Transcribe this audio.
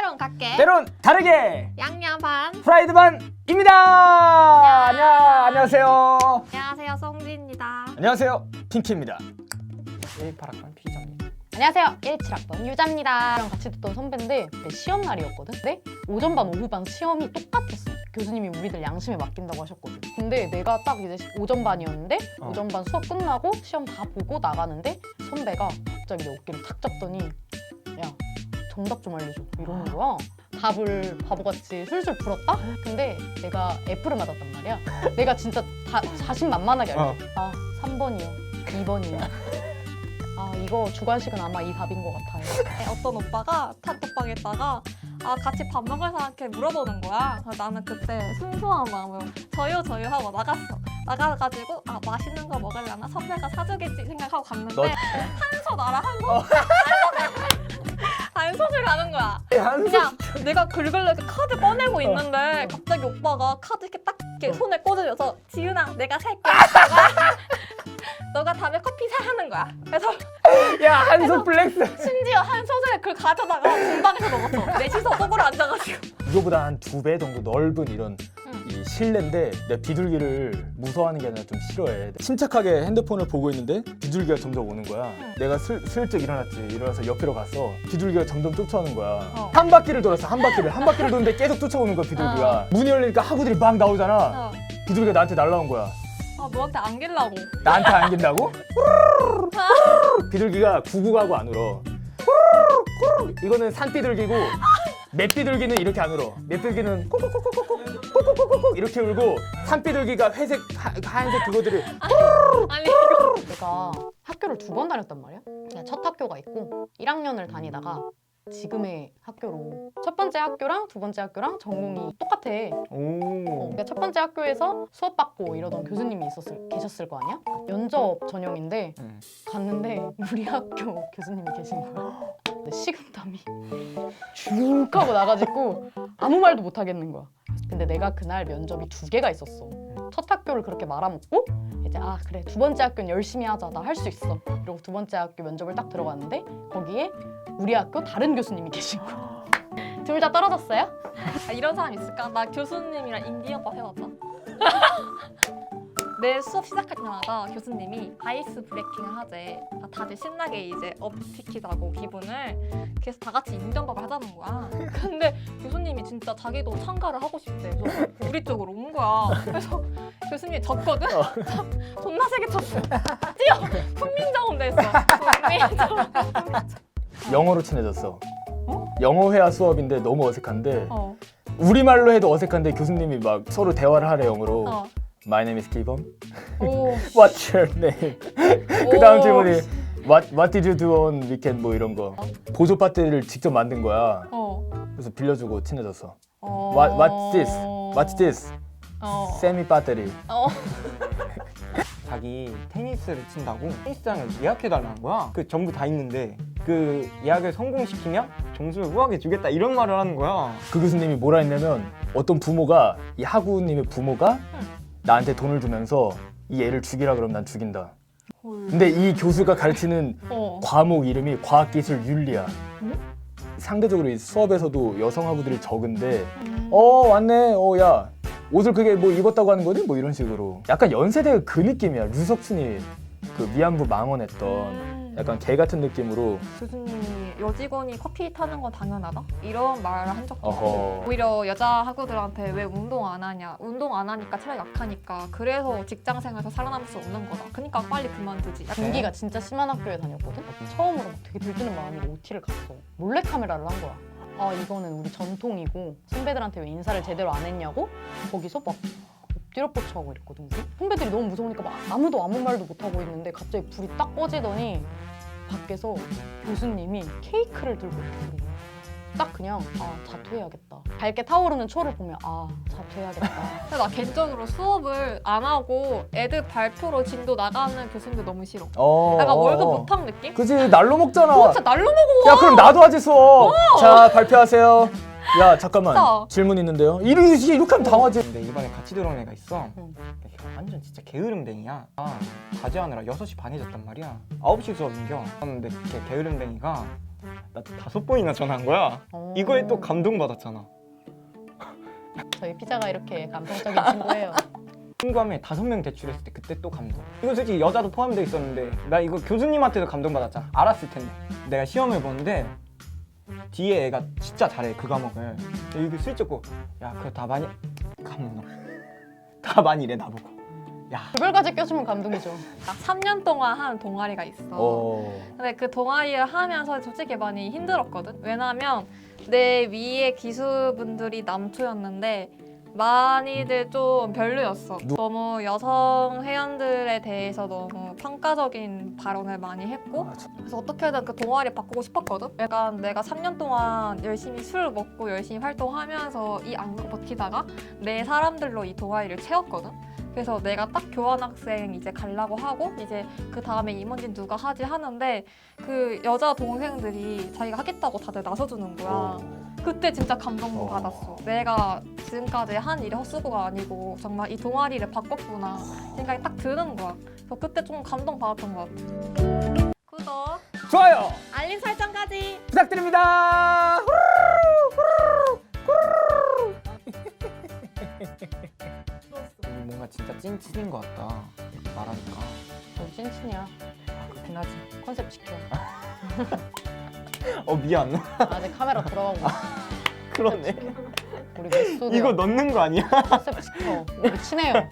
때론 갈게. 때론 다르게 양념 반. 프라이드 반입니다. 안녕 안녕하세요. 안녕하세요, 송지입니다. 안녕하세요 핑키입니다. 1파락관 피자입니다. 안녕하세요. 17학번 유자입니다. 랑 같이 듣던 선배인데 내 시험 날이었거든. 근데 오전 반 오후 반 시험이 똑같았어. 교수님이 우리들 양심에 맡긴다고 하셨거든. 근데 내가 딱 이제 오전 반이었는데 어. 오전 반 수업 끝나고 시험 다 보고 나가는데 선배가 갑자기 내 어깨를 탁 잡더니 야 정답 좀 알려줘 이러는 거야. 답을 바보같이 술술 풀었다? 근데 내가 F를 맞았단 말이야. 내가 진짜 다, 자신만만하게 알려. 어. 아 3번이요. 2번이요. 아 이거 주관식은 아마 이 답인 것 같아요. 네, 어떤 오빠가 단톡방에 있다가 아 같이 밥 먹을 사람한테 물어보는 거야. 그래서 나는 그때 순수한 마음으로 저요 저요 하고 나갔어. 나가가지고 아 맛있는 거 먹으려나 선배가 사주겠지 생각하고 갔는데 너- 한소 나라 한소 한소를 가는 거야. 한 그냥 내가 긁으려고 카드 꺼내고 있는데 갑자기 오빠가 카드 이렇게 딱 이렇게 손에 꽂으면서 지윤아 내가 살게 너가, 너가 다음에 커피 사 하는 거야 그래서 야 한솥 플렉스. 심지어 한 소절에 그걸 가져다가 공방에서 먹었어 넷이서 속으로 앉아가지고 이거보다 한 두 배 정도 넓은 이런 응. 이 실내인데 내 비둘기를 무서워하는 게 아니라 좀 싫어해. 침착하게 핸드폰을 보고 있는데 비둘기가 점점 오는 거야. 응. 내가 슬, 슬쩍 일어났지. 일어나서 옆으로 갔어. 비둘기가 점점 쫓아오는 거야. 어. 한 바퀴를 돌았어. 한 바퀴를 한 바퀴를 도는데 계속 쫓아오는 거야 비둘기가. 문이 열리니까 하구들이 막 나오잖아. 어. 비둘기가 나한테 날라온 거야. 아 너한테 안길라고 나한테 안긴다고? 비둘기가 구구가고 안 울어. 이거는 산비둘기고 맷비둘기는 이렇게 안 울어. 맷비둘기는 콕콕콕콕콕 콕콕콕콕 이렇게 울고 산비둘기가 회색 하, 하얀색 그거들이 아니 이거 내가 학교를 두 번 다녔단 말이야. 그냥 첫 학교가 있고 1학년을 다니다가 지금의 학교로 첫 번째 학교랑 두 번째 학교랑 전공이 똑같아. 어, 오. 그러니까 첫 번째 학교에서 수업 받고 이러던 교수님이 있었을 계셨을 거 아니야? 면접 전형인데 음. 갔는데 우리 학교 교수님이 계신 거야. 근데 식은땀이 쭉 하고 나가지고 아무 말도 못 하겠는 거야. 근데 내가 그날 면접이 두 개가 있었어. 첫 학교를 그렇게 말아먹고 이제 아 그래 두 번째 학교는 열심히 하자 나 할 수 있어. 이러고 두 번째 학교 면접을 딱 들어갔는데 거기에 우리 학교 다른 교수님이 계신 거야. 둘다 떨어졌어요? 아, 이런 사람 있을까? 나 교수님이랑 인디언 밥 해봤다 내 수업 시작할 때마다 교수님이 아이스 브레이킹을 하재 아, 다들 신나게 이제 업시키자고 기분을 그래서 다 같이 인정밥을 하자는 거야 근데 교수님이 진짜 자기도 참가를 하고 싶대 그래서 우리 쪽으로 온 거야 그래서 교수님이 졌거든? 존나 세게 쳤어 뛰어! 훈민정음 됐어 훈민정음 영어로 친해졌어. 영어 회화 수업인데 너무 어색한데 어, 우리말로 해도 어색한데 교수님이 막 서로 대화를 하래 영어로. 어. My name is Kibom. 오, What's your name? 그 다음 질문이 What What did you do on weekend 뭐 이런 거. 보조 파트를 직접 만든 거야. 어. 그래서 빌려주고 친해졌어. 어. What What's this? What's this? 어. 세미 배터리. 어. 자기 테니스를 친다고 테니스장을 예약해달라는 거야. 그 전부 다 있는데 그 예약을 성공시키면 점수를 후하게 주겠다 이런 말을 하는 거야. 그 교수님이 뭐라 했냐면 어떤 부모가 이 하구님의 부모가 나한테 돈을 주면서 이 애를 죽이라 그러면 난 죽인다. 근데 이 교수가 가르치는 어. 과목 이름이 과학기술 윤리야. 상대적으로 이 수업에서도 여성 학우들이 적은데 어 왔네. 어야 옷을 그게 뭐 입었다고 하는 거니 뭐 이런 식으로. 약간 연세대 그 느낌이야. 류석춘이 그 위안부 망언했던 음. 약간 개 같은 느낌으로. 교수님이 여직원이 커피 타는 건 당연하다? 이런 말을 한 적도 있고 어허 오히려 여자 학우들한테 왜 운동 안 하냐 운동 안 하니까 체력 약하니까 그래서 직장 생활에서 살아남을 수 없는 거다 그러니까 빨리 그만두지 약간 분기가 진짜 심한 학교에 다녔거든. 처음으로 막 되게 들뜨는 마음으로 OT를 갔어. 몰래 카메라를 한 거야. 아 이거는 우리 전통이고 선배들한테 왜 인사를 제대로 안 했냐고 거기서 막 엎드려 뻗쳐하고 이랬거든. 우리. 선배들이 너무 무서우니까 막 아무도 아무 말도 못 하고 있는데 갑자기 불이 딱 꺼지더니 밖에서 교수님이 케이크를 들고 거야. 딱 그냥 아 자퇴해야겠다. 밝게 타오르는 초를 보면 아 자퇴해야겠다. 근데 나 개인적으로 수업을 안 하고 애들 발표로 진도 나가는 교수님도 너무 싫어 어, 약간 어, 월급 어. 못한 느낌? 그지 날로 먹잖아 어, 진짜 날로 먹어 야 그럼 나도 하지 수업 자 발표하세요 야 잠깐만 진짜. 질문 있는데요 이렇게 이렇게 하면 당하지 근데 이번에 같이 들어온 애가 있어. 응. 완전 진짜 게으름뱅이야. 아, 과제하느라 6시 반에 잤단 말이야. 9시 수업인겨. 근데 걔 게으름뱅이가 나 다섯 번이나 전화한 거야. 어. 이거에 또 감동받았잖아. 저희 피자가 이렇게 감성적인 친구예요. 친구함에 다섯 명 대출했을 때 그때 또 감동. 이거 솔직히 여자도 포함되어 있었는데 나 이거 교수님한테도 감동받았잖아. 알았을 텐데. 내가 시험을 보는데 뒤에 애가 진짜 잘해 그 과목을. 이거 슬쩍 고, 야 그거 다 많이 감동. 다 많이 이래 나보고. 야 그걸까지 껴주면 감동이죠. 나 3년 동안 한 동아리가 있어. 어. 근데 그 동아리를 하면서 솔직히 많이 힘들었거든. 왜냐면 내 위에 기수분들이 남초였는데 많이들 좀 별로였어. 누- 너무 여성 회원들에 대해서 너무 평가적인 발언을 많이 했고 아, 참. 그래서 어떻게든 그 동아리 바꾸고 싶었거든. 약간 내가 3년 동안 열심히 술 먹고 열심히 활동하면서 이 악물 버티다가 내 사람들로 이 동아리를 채웠거든. 그래서 내가 딱 교환학생 이제 가려고 하고 이제 그 다음에 임원진 누가 하지 하는데 그 여자 동생들이 자기가 하겠다고 다들 나서주는 거야. 어. 그때 진짜 감동 어. 받았어. 내가 지금까지 한 일이 헛수고가 아니고 정말 이 동아리를 바꿨구나 생각이 딱 드는 거야. 그래서 그때 좀 감동 받았던 것 같아. 구독, 좋아요. 알림 설정까지. 부탁드립니다. 우리 뭔가 진짜 찐친인 것 같다. 말하니까. 우리 찐친이야. 그렇긴 하지. 컨셉 지켜. 어 미안. 아직 카메라 돌아가고 있어. 그러네. 우리 메소드 이거 넣는 거 아니야? 컨셉 지켜. 우리 친해요.